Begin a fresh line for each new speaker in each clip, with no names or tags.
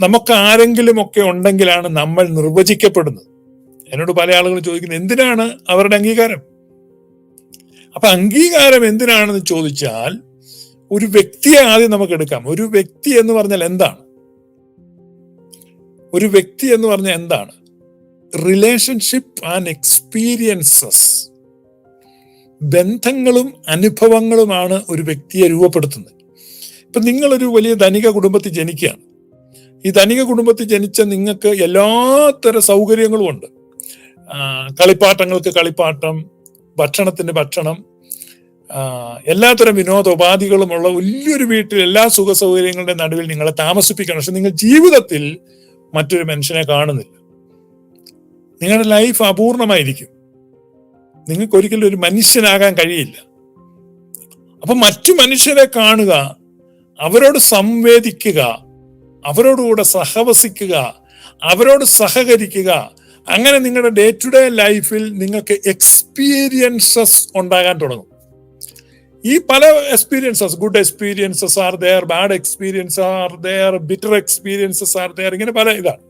നമുക്ക് ആരെങ്കിലും ഒക്കെ ഉണ്ടെങ്കിലാണ് നമ്മൾ നിർവചിക്കപ്പെടുന്നത്. എന്നോട് പല ആളുകളും ചോദിക്കുന്നത് എന്തിനാണ് അവരുടെ അംഗീകാരം? അപ്പൊ അംഗീകാരം എന്തിനാണെന്ന് ചോദിച്ചാൽ ഒരു വ്യക്തിയെ ആദ്യം നമുക്ക് എടുക്കാം. ഒരു വ്യക്തി എന്ന് പറഞ്ഞാൽ എന്താണ്? ഒരു വ്യക്തി എന്ന് പറഞ്ഞാൽ എന്താണ്? റിലേഷൻഷിപ്പ് ആൻഡ് എക്സ്പീരിയൻസസ് ബന്ധങ്ങളും അനുഭവങ്ങളുമാണ് ഒരു വ്യക്തിയെ രൂപപ്പെടുത്തുന്നത്. ഇപ്പൊ നിങ്ങളൊരു വലിയ ധനിക കുടുംബത്തിൽ ജനിക്കുകയാണ്. ഈ ധനിക കുടുംബത്തിൽ ജനിച്ച നിങ്ങൾക്ക് എല്ലാത്തര സൗകര്യങ്ങളും ഉണ്ട്. കളിപ്പാട്ടങ്ങൾക്ക് കളിപ്പാട്ടം ഭക്ഷണത്തിന് ഭക്ഷണം എല്ലാത്തരം വിനോദോപാധികളുമുള്ള വലിയൊരു വീട്ടിൽ എല്ലാ സുഖ സൗകര്യങ്ങളുടെ നടുവിൽ നിങ്ങളെ താമസിപ്പിക്കണം. പക്ഷെ നിങ്ങൾ ജീവിതത്തിൽ മറ്റൊരു മനുഷ്യനെ കാണുന്നില്ല. നിങ്ങളുടെ ലൈഫ് അപൂർണമായിരിക്കും. നിങ്ങൾക്ക് ഒരിക്കലും ഒരു മനുഷ്യനാകാൻ കഴിയില്ല. അപ്പൊ മറ്റു മനുഷ്യരെ കാണുക അവരോട് സംവേദിക്കുക അവരോടുകൂടെ സഹവസിക്കുക അവരോട് സഹകരിക്കുക. അങ്ങനെ നിങ്ങളുടെ ഡേ ടു ഡേ ലൈഫിൽ നിങ്ങൾക്ക് എക്സ്പീരിയൻസസ് ഉണ്ടാകാൻ തുടങ്ങും. ഈ പല experiences good experiences are there bad experience are there bitter experiences are there ഇങ്ങനെ പല ഇതാണ്.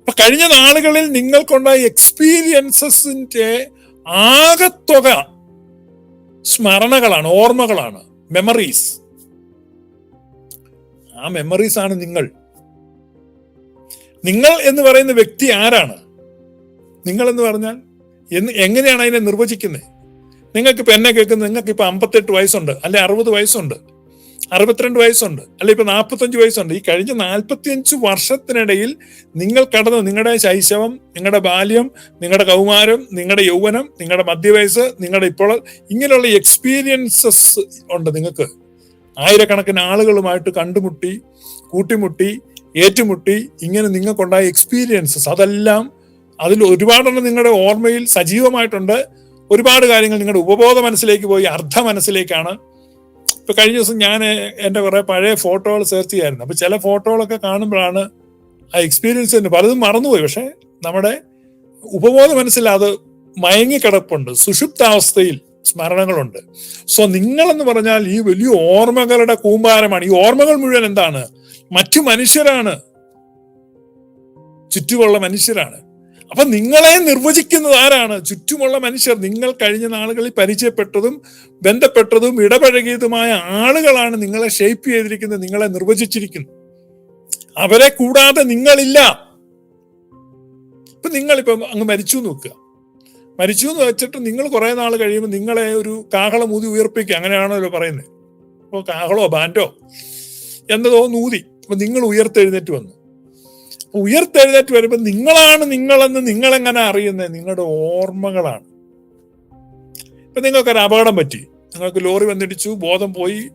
അപ്പൊ കഴിഞ്ഞ നാളുകളിൽ നിങ്ങൾക്കുണ്ടായ എക്സ്പീരിയൻസസിന്റെ ആകത്തുക സ്മരണകളാണ് ഓർമ്മകളാണ് മെമ്മറീസ് ആ മെമ്മറീസ് ആണ് നിങ്ങൾ. നിങ്ങൾ എന്ന് പറയുന്ന വ്യക്തി ആരാണ്? നിങ്ങൾ എന്ന് പറഞ്ഞാൽ എന്ന് എങ്ങനെയാണ് അതിനെ നിർവചിക്കുന്നത്? നിങ്ങൾക്ക് ഇപ്പം എന്നെ കേൾക്കുന്നത് നിങ്ങൾക്ക് ഇപ്പം അമ്പത്തെട്ട് വയസ്സുണ്ട് അല്ലെ അറുപത് വയസ്സുണ്ട് അറുപത്തിരണ്ട് വയസ്സുണ്ട് അല്ലെ ഇപ്പം നാൽപ്പത്തഞ്ച് വയസ്സുണ്ട്. ഈ കഴിഞ്ഞ നാൽപ്പത്തിയഞ്ച് വർഷത്തിനിടയിൽ നിങ്ങൾ കടന്ന് നിങ്ങളുടെ ശൈശവം നിങ്ങളുടെ ബാല്യം നിങ്ങളുടെ കൗമാരം നിങ്ങളുടെ യൗവനം നിങ്ങളുടെ മധ്യവയസ്സ് നിങ്ങളുടെ ഇപ്പോൾ ഇങ്ങനെയുള്ള എക്സ്പീരിയൻസസ് ഉണ്ട് നിങ്ങൾക്ക്. ആയിരക്കണക്കിന് ആളുകളുമായിട്ട് കണ്ടുമുട്ടി കൂട്ടിമുട്ടി ഏറ്റുമുട്ടി ഇങ്ങനെ നിങ്ങൾക്കുണ്ടായ എക്സ്പീരിയൻസസ് അതെല്ലാം അതിൽ ഒരുപാടെണ്ണം നിങ്ങളുടെ ഓർമ്മയിൽ സജീവമായിട്ടുണ്ട്. ഒരുപാട് കാര്യങ്ങൾ നിങ്ങളുടെ ഉപബോധ മനസ്സിലേക്ക് പോയി അർദ്ധ മനസ്സിലേക്കാണ്. ഇപ്പൊ കഴിഞ്ഞ ദിവസം ഞാൻ എന്റെ കുറെ പഴയ ഫോട്ടോകൾ സെർച്ച് ചെയ്യായിരുന്നു. അപ്പൊ ചില ഫോട്ടോകളൊക്കെ കാണുമ്പോഴാണ് ആ എക്സ്പീരിയൻസ് തന്നെ പലതും മറന്നുപോയി. പക്ഷെ നമ്മുടെ ഉപബോധ മനസ്സിൽ അത് മയങ്ങിക്കിടപ്പുണ്ട്. സുഷുപ്താവസ്ഥയിൽ സ്മരണകളുണ്ട്. സോ നിങ്ങളെന്ന് പറഞ്ഞാൽ ഈ വലിയ ഓർമ്മകളുടെ കൂമ്പാരമാണ്. ഈ ഓർമ്മകൾ മുഴുവൻ എന്താണ്? മറ്റു മനുഷ്യരാണ്. ചുറ്റുമുള്ള മനുഷ്യരാണ്. അപ്പൊ നിങ്ങളെ നിർവചിക്കുന്നത് ആരാണ്? ചുറ്റുമുള്ള മനുഷ്യർ. നിങ്ങൾ കഴിഞ്ഞ നാളുകളിൽ പരിചയപ്പെട്ടതും ബന്ധപ്പെട്ടതും ഇടപഴകിയതുമായ ആളുകളാണ് നിങ്ങളെ ഷേപ്പ് ചെയ്തിരിക്കുന്നത് നിങ്ങളെ നിർവചിച്ചിരിക്കുന്നു അവരെ കൂടാതെ നിങ്ങളില്ല. ഇപ്പൊ നിങ്ങളിപ്പം അങ്ങ് മരിച്ചു നോക്കുക. മരിച്ചു എന്ന് വെച്ചിട്ട് നിങ്ങൾ കുറെ നാൾ കഴിയുമ്പോൾ നിങ്ങളെ ഒരു കാഹളം ഊതി ഉയർപ്പിക്കുക. അങ്ങനെയാണല്ലോ പറയുന്നത്. അപ്പോൾ കാഹളോ ബാൻഡോ? എന്നതോ നൂതി. അപ്പൊ നിങ്ങൾ ഉയർത്തെഴുന്നേറ്റ് വന്നു. ഉയർത്തെഴുന്നേറ്റ് വരുമ്പോൾ നിങ്ങളാണ് നിങ്ങളെന്ന് നിങ്ങളെങ്ങനെ അറിയുന്നത് നിങ്ങളുടെ ഓർമ്മകളാണ്. ഇപ്പൊ നിങ്ങൾക്കൊരു അപകടം പറ്റി. നിങ്ങൾക്ക് ലോറി വന്നിടിച്ചു ബോധം പോയി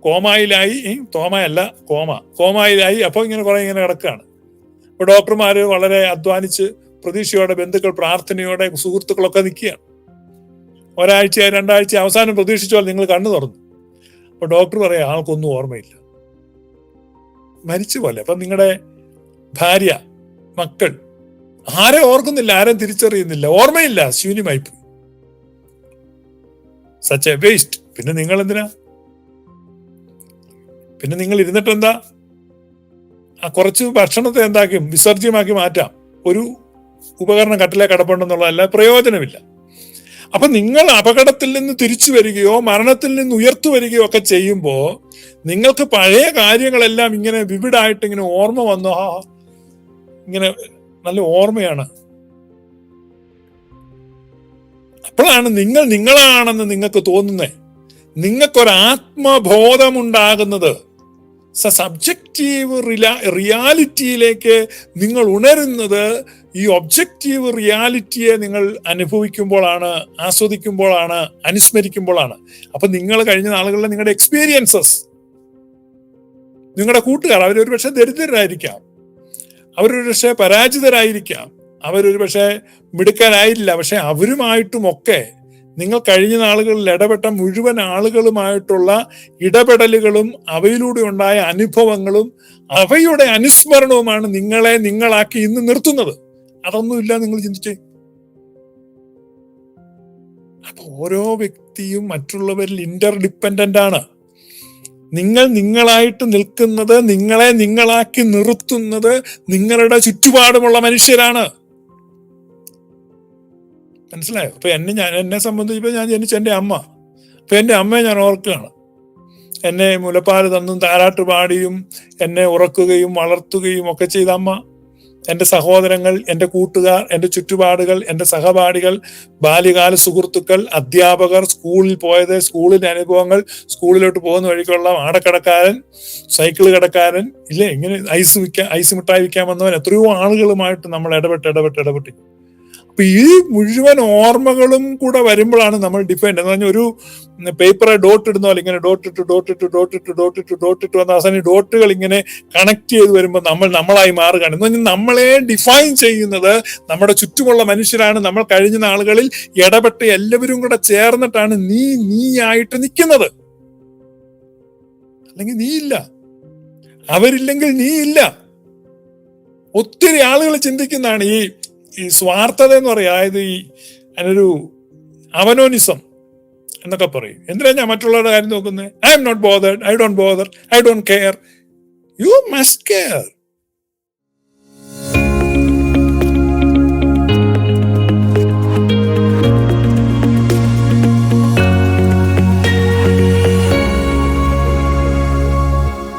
കോമായിലായി. തോമയല്ല കോമ. കോമായിലായി. അപ്പൊ ഇങ്ങനെ കുറെ ഇങ്ങനെ കിടക്കുകയാണ്. അപ്പോൾ ഡോക്ടർമാര് വളരെ അധ്വാനിച്ച് പ്രതീക്ഷയോടെ ബന്ധുക്കൾ പ്രാർത്ഥനയോടെ സുഹൃത്തുക്കളൊക്കെ നിൽക്കുകയാണ്. ഒരാഴ്ച രണ്ടാഴ്ച അവസാനം പ്രതീക്ഷിച്ചാൽ നിങ്ങൾ കണ്ണു തുറന്നു. അപ്പൊ ഡോക്ടർ പറയാം ആൾക്കൊന്നും ഓർമ്മയില്ല. മരിച്ചു പോലെ. അപ്പൊ നിങ്ങളുടെ ഭാര്യ മക്കൾ ആരെ ഓർക്കുന്നില്ല ആരും തിരിച്ചറിയുന്നില്ല. ഓർമ്മയില്ല ശൂന്യമായി പോയി. സച്ച് എ വേസ്റ്റ് പിന്നെ നിങ്ങൾ എന്തിനാ പിന്നെ നിങ്ങൾ ഇരുന്നിട്ട് എന്താ ആ കുറച്ച് ഭക്ഷണത്തെ എന്താക്കും വിസർജ്യമാക്കി മാറ്റാം. ഒരു ഉപകരണം കട്ടിലെ കിടപ്പുണ്ടെന്നുള്ളതല്ല പ്രയോജനമില്ല. അപ്പൊ നിങ്ങൾ അപകടത്തിൽ നിന്ന് തിരിച്ചു വരികയോ മരണത്തിൽ നിന്ന് ഉയർത്തു വരികയോ ഒക്കെ ചെയ്യുമ്പോൾ നിങ്ങൾക്ക് പഴയ കാര്യങ്ങളെല്ലാം ഇങ്ങനെ വിവിഡായിട്ട് ഇങ്ങനെ ഓർമ്മ വന്നു ആ ഇങ്ങനെ നല്ല ഓർമ്മയാണ്. അപ്പോഴാണ് നിങ്ങൾ നിങ്ങളാണെന്ന് നിങ്ങൾക്ക് തോന്നുന്നത് നിങ്ങൾക്കൊരു സബ്ജക്റ്റീവ് റിയാലിറ്റിയിലേക്ക് നിങ്ങൾ ഉണരുന്നത് ഈ ഒബ്ജക്റ്റീവ് റിയാലിറ്റിയെ നിങ്ങൾ അനുഭവിക്കുമ്പോഴാണ് ആസ്വദിക്കുമ്പോഴാണ് അനുസ്മരിക്കുമ്പോഴാണ് അപ്പൊ നിങ്ങൾ കഴിഞ്ഞ നാളുകളിലെ നിങ്ങളുടെ എക്സ്പീരിയൻസസ് നിങ്ങളുടെ കൂട്ടുകാർ അവരൊരു പക്ഷെ ദരിദ്രരായിരിക്കാം. അവരൊരു പക്ഷെ പരാജിതരായിരിക്കാം. അവരൊരു പക്ഷെ മിടുക്കാനായില്ല പക്ഷെ അവരുമായിട്ടുമൊക്കെ നിങ്ങൾ കഴിഞ്ഞ നാളുകളിൽ ഇടപെട്ട മുഴുവൻ ആളുകളുമായിട്ടുള്ള ഇടപെടലുകളും അവയിലൂടെ ഉണ്ടായ അനുഭവങ്ങളും അവയുടെ അനുസ്മരണവുമാണ് നിങ്ങളെ നിങ്ങളാക്കി ഇന്ന് നിർത്തുന്നത്. അതൊന്നുമില്ല നിങ്ങൾ ചിന്തിച്ചേ. അപ്പൊ ഓരോ വ്യക്തിയും മറ്റുള്ളവരിൽ ഇന്റർ ഡിപ്പെൻഡന്റ് ആണ്. നിങ്ങൾ നിങ്ങളായിട്ട് നിൽക്കുന്നത് നിങ്ങളെ നിങ്ങളാക്കി നിർത്തുന്നത് നിങ്ങളുടെ ചുറ്റുപാടുമുള്ള മനുഷ്യരാണ്. മനസ്സിലായോ? അപ്പൊ എന്നെ ഞാൻ എന്നെ സംബന്ധിച്ചപ്പോ ഞാൻ ജനിച്ച എന്റെ അമ്മ. അപ്പൊ എന്റെ അമ്മയെ ഞാൻ ഓർക്കുകയാണ്. എന്നെ മുലപ്പാൽ തന്നും താരാട്ട് പാടിയും എന്നെ ഉറക്കുകയും വളർത്തുകയും ഒക്കെ ചെയ്ത അമ്മ. എന്റെ സഹോദരങ്ങൾ എന്റെ കൂട്ടുകാർ എന്റെ ചുറ്റുപാടുകൾ എന്റെ സഹപാഠികൾ ബാല്യകാല സുഹൃത്തുക്കൾ അധ്യാപകർ സ്കൂളിൽ പോയത് സ്കൂളിന്റെ അനുഭവങ്ങൾ സ്കൂളിലോട്ട് പോകുന്ന വഴിക്കുള്ള ആടക്കടക്കാരൻ സൈക്കിൾ കടക്കാരൻ ഇല്ലേ? ഇങ്ങനെ ഐസ് വിൽക്കാൻ ഐസ് മിഠായി വിൽക്കാൻ വന്നവൻ എത്രയോ ആളുകളുമായിട്ട് നമ്മൾ ഇടപെട്ട് ഇടപെട്ട് ഇടപെട്ട്. അപ്പൊ ഈ മുഴുവൻ ഓർമ്മകളും കൂടെ വരുമ്പോഴാണ് നമ്മൾ ഡിഫൈൻഡ് എന്ന് പറഞ്ഞാൽ ഒരു പേപ്പറെ ഡോട്ട് ഇടുന്ന പോലെ ഇങ്ങനെ ഡോട്ട് ഇട്ട് ഡോട്ട് ഇട്ട് ഡോട്ട് ഇട്ട് ഡോട്ട് ഇട്ട് ഡോട്ട് ഇട്ട് വന്ന അവസാനം ഡോട്ടുകൾ ഇങ്ങനെ കണക്ട് ചെയ്ത് വരുമ്പോൾ നമ്മൾ നമ്മളായി മാറുകയാണ്. എന്ന് പറഞ്ഞാൽ നമ്മളെ ഡിഫൈൻ ചെയ്യുന്നത് നമ്മുടെ ചുറ്റുമുള്ള മനുഷ്യരാണ്. നമ്മൾ കഴിഞ്ഞ നാളുകളിൽ ഇടപെട്ട് എല്ലാവരും കൂടെ ചേർന്നിട്ടാണ് നീ നീ ആയിട്ട് നിൽക്കുന്നത്. അല്ലെങ്കിൽ നീ ഇല്ല. അവരില്ലെങ്കിൽ നീ ഇല്ല. ഒത്തിരി ആളുകൾ ചിന്തിക്കുന്നതാണ് ഈ ഈ സ്വാർത്ഥത എന്ന് പറയും. അതായത് ഈ അതിനൊരു അവനോനിസം എന്നൊക്കെ പറയും. എന്തിനാ ഞാൻ മറ്റുള്ളവരുടെ കാര്യം നോക്കുന്നത് I'm not bothered I don't bother I don't care you must care